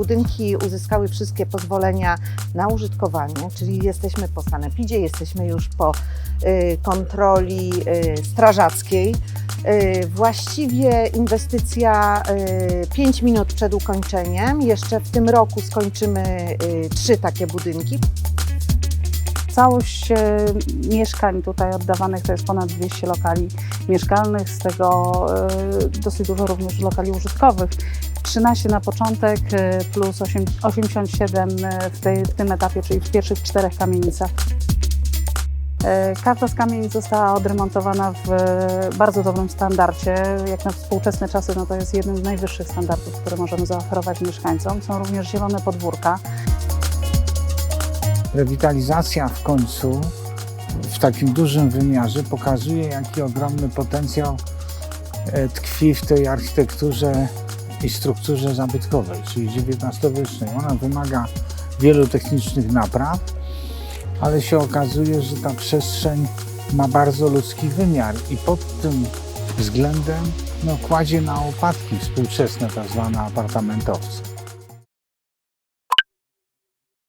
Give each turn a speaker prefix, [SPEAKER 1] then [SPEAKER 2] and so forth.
[SPEAKER 1] Budynki uzyskały wszystkie pozwolenia na użytkowanie, czyli jesteśmy po sanepidzie, jesteśmy już po y, kontroli y, strażackiej. Y, Właściwie inwestycja 5 minut przed ukończeniem. Jeszcze w tym roku skończymy trzy takie budynki.
[SPEAKER 2] Całość mieszkań tutaj oddawanych to jest ponad 200 lokali mieszkalnych, z tego dosyć dużo również lokali użytkowych. 13 na początek e, plus 8, 87 w, tej, w tym etapie, czyli w pierwszych czterech kamienicach. E, Każda z kamienic została odremontowana w bardzo dobrym standardzie. Jak na współczesne czasy, no to jest jeden z najwyższych standardów, które możemy zaoferować mieszkańcom. Są również zielone podwórka.
[SPEAKER 3] Rewitalizacja w końcu w takim dużym wymiarze pokazuje, jaki ogromny potencjał e, tkwi w tej architekturze i strukturze zabytkowej, czyli XIX-wiecznej. Ona wymaga wielu technicznych napraw, ale się okazuje, że ta przestrzeń ma bardzo ludzki wymiar i pod tym względem no, kładzie na opadki współczesne tak zwane apartamentowce.